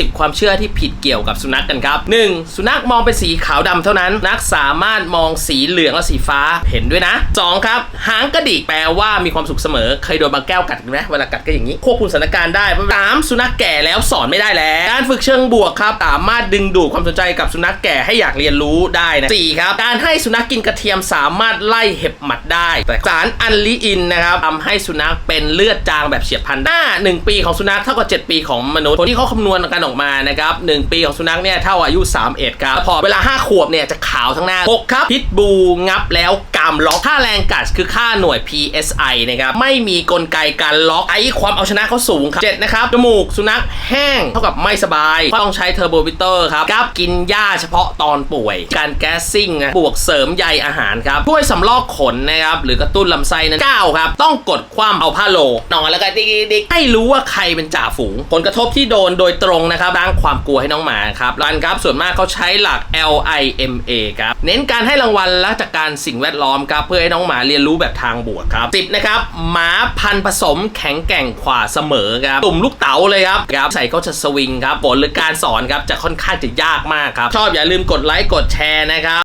10 ความเชื่อที่ผิดเกี่ยวกับสุนัขกันครับ 1. สุนัขมองเป็นสีขาวดำเท่านั้น นัขสามารถมองสีเหลืองและสีฟ้าเห็นด้วยนะ 2. ครับ หางกระดิกแปลว่ามีความสุขเสมอ เคยโดนบางแก้วกัดไหมเวลากัดก็อย่างนี้ควบคุมสถานการณ์ได้ 3. สุนัขแก่แล้วสอนไม่ได้แล้ว การฝึกเชิงบวกครับสามารถดึงดูดความสนใจกับสุนัขแก่ให้อยากเรียนรู้ได้นะ 4. ครับ การให้สุนัขกินกระเทียมสามารถไล่เห็บหมัดได้แต่สารอันลีอินนะครับทำให้สุนัขเป็นเลือดจางแบบเฉียบพลันหน้า1ปีของสุนัขเท่ากับ7ปีของมนุษย์คนที่เขาคำนวณกันออกมานะครับ 1 ปีของสุนัขเนี่ยเท่าอายุ 31 ครับ พอเวลา 5 ขวบเนี่ยจะขาวทั้งหน้า 6 ครับ พิทบูงับแล้วามล็อกค่าแรงกัดคือค่าหน่วย PSI นะครับไม่มีกลไกการล็อกไอ้ความเอาชนะเขาสูงครับ7นะครับจมูกสุนัขแห้งเท่ากับไม่สบายต้องใช้เทอร์โบวิเตอร์ครับกับกินหญ้าเฉพาะตอนป่วย การแก๊สซิ่งนะบวกเสริมใยอาหารครับช่วยสำลอกขนนะครับหรือกระตุ้นลำไส้นั้น9ครับต้องกดความเอาผ้าโลนอนแล้วก็ดิกดิกให้รู้ว่าใครเป็นจ่าฝูง ผลกระทบที่โดนโดยตรงนะครับสร้างความกลัวให้น้องหมาครับรันครับส่วนมากเขาใช้หลัก LIMA ครับเน้นการให้รางวัลและจากการสิ่งแวดล้อมครับเพื่อให้น้องหมาเรียนรู้แบบทางบวกครับ10นะครับหมาพันผสมแข็งแกร่งขวาเสมอครับตุ่มลูกเต๋าเลยครับครับใส่ก็จะสวิงครับผลหรือการสอนครับจะค่อนข้างจะยากมากครับ ชอบอย่าลืมกดไลค์กดแชร์นะครับ